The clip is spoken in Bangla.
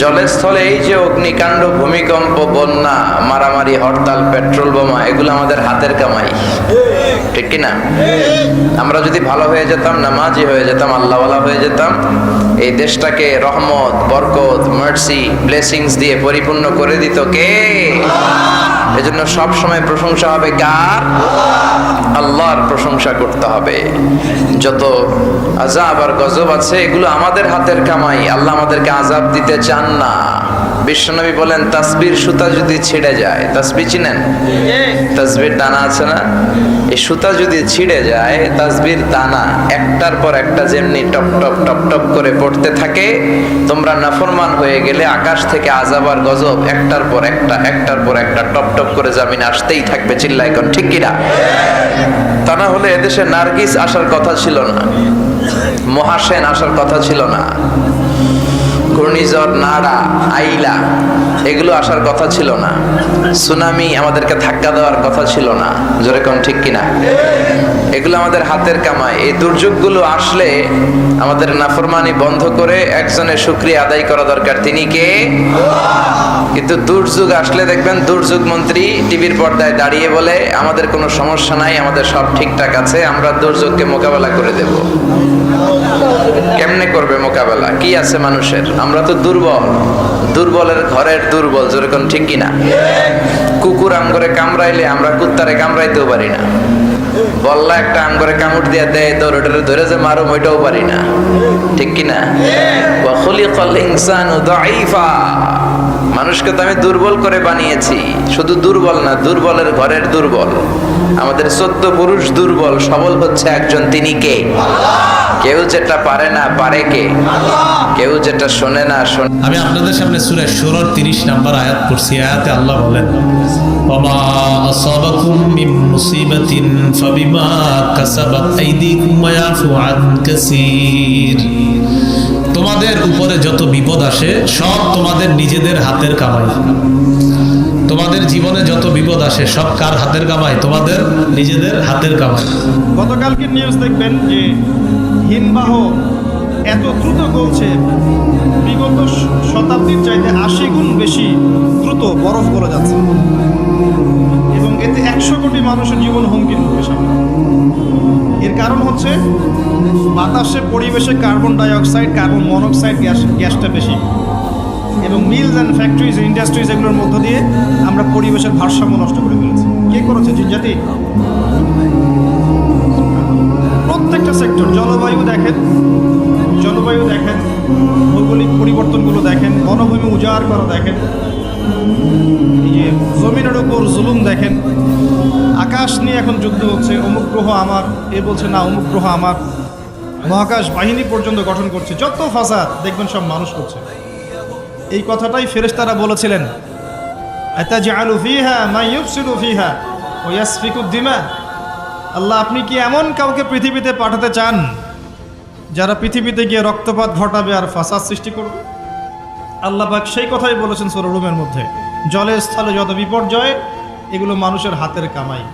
জলের স্থলে এই যে অগ্নিকাণ্ড, ভূমিকম্প, বন্যা, মারামারি, হরতাল, পেট্রোল বোমা, এগুলো আমাদের হাতের কামাই। ঠিক কি না আমরা যদি ভালো হয়ে যেতাম, নামাজি হয়ে যেতাম, আল্লাহওয়ালা হয়ে যেতাম, এই দেশটাকে রহমত, বরকত মার্সি ব্লেসিংস দিয়ে পরিপূর্ণ করে দিত কে? এজন্য সব সময় প্রশংসা হবে কার? আল্লাহর প্রশংসা করতে হবে। যত আজাব আর গজব আছে, এগুলো আমাদের হাতের কামাই। আল্লাহ আমাদেরকে আজাব দিতে চান না। বিশ্বনবী বলেন তাসবির সুতা যদি ছিঁড়ে যায় তাসবি চিনেন? তাসবির দানা আছে না? এই সুতা যদি ছিঁড়ে যায় তাসবির দানা একটার পর একটা যেমনি টপ টপ টপ টপ করে পড়তে থাকে তোমরা নাফরমান হয়ে গেলে আকাশ থেকে আজাব আর গজব একটার পর একটা একটার পর একটা টপ টপ করে জামিন আসতেই থাকবে চিল্লাই কোন ঠিক কিনা? তা না হলে এদেশে নার্গিস আসার কথা ছিল না মহাসেন আসার কথা ছিল না। ঘূর্ণিঝড়, নাড়া, আইলা, এগুলো আসার কথা ছিল না। সুনামি আমাদেরকে ধাক্কা দেওয়ার কথা ছিল না। জোরে ঠিক কিনা? এগুলো আমাদের হাতের কামায় এই দুর্যোগগুলো আসলে আমাদের নাফরমানি বন্ধ করে একজনের শুক্রিয়া আদায় করা দরকার। তিনি কে? কিন্তু দুর্যোগ আসলে দেখবেন, দুর্যোগ মন্ত্রী টিভির পর্দায় দাঁড়িয়ে বলে, আমাদের কোনো সমস্যা নাই, আমাদের সব ঠিকঠাক আছে, আমরা দুর্যোগকে মোকাবেলা করে দেব। কেমনে করবে মোকাবেলা? কি আছে মানুষের? আমরা তো দুর্বল। দুর্বলের ঘরের দুর্বল যেরকম ঠিক কিনা? কুকুর আম করে কামড়াইলে আমরা কুত্তারে কামড়াইতেও পারি না। বল্লা একটা আম করে কামড় দিয়ে দেয় তো ওটারে ধরে যে মারো ওইটাও পারি না। ঠিক কিনা ওয়া খুলিকাল ইনসানু মানুষকে তো আমি দুর্বল করে বানিয়েছি। শুধু দুর্বল না, দুর্বলের ঘরের দুর্বল। আমাদের সত্য পুরুষ দুর্বল, সবল হচ্ছে একজন তিনি কে? কেউ যেটা পারে না, পারে কে? কেউ যেটা শোনে না, শোনে আমি আপনাদের সামনে সুরে সুরর তিরিশ নাম্বার আয়াত পড়ছি। আয়াতে আল্লাহ বলেন আসাবাকুম মিন মুসিবাতিন ফাবিমা কাসাবাত আইদিকুম ওয়া ইয়াফু আন কাসীর তোমাদের উপরে যত বিপদ আসে, সব তোমাদের নিজেদের হাতের কামাই। তোমাদের জীবনে যত বিপদ আসে, সব কার হাতের কামাই? তোমাদের নিজেদের হাতের কামাই। গতকালকে নিউজ দেখবেন যে হিমবাহ এত দ্রুত গলছে। বিগত শতাব্দীর চাইতে আশি গুণ বেশি দ্রুত বরফ গলে যাচ্ছে। বাতাসে পরিবেশে carbon dioxide carbon monoxide gas গ্যাসটা বেশি। এবং মিলস অ্যান্ড ফ্যাক্টরিজ ইন্ডাস্ট্রিজ এগুলোর মধ্য দিয়ে আমরা পরিবেশের ভারসাম্য নষ্ট করে ফেলেছি। কে করেছে? জিনজাতি। প্রত্যেকটা সেক্টর জলবায়ু দেখেন জলবায়ু দেখেন, ভৌগোলিক পরিবর্তনগুলো দেখেন, বনভূমি উজাড় করা দেখেন যে জমিনের ওপর জুলুম দেখেন, আকাশ নিয়ে এখন যুদ্ধ হচ্ছে, অমুক গ্রহ আমার, এ বলছে, না, অমুক গ্রহ আমার। মহাকাশ বাহিনী পর্যন্ত গঠন করছে। যত ফাসাদ দেখবেন সব মানুষ করছে। এই কথাটাই ফেরেশতারা বলেছিলেন। আল্লাহ, আপনি কি এমন কাউকে পৃথিবীতে পাঠাতে চান যারা পৃথিবীতে গিয়ে রক্তপাত ঘটাবে আর ফাসাদ সৃষ্টি করবে? আল্লাহ পাক সেই কথাই বলেছেন সৌররুমের মধ্যে। জলের স্থলে যত বিপর্যয়, এগুলো মানুষের হাতের কামাই।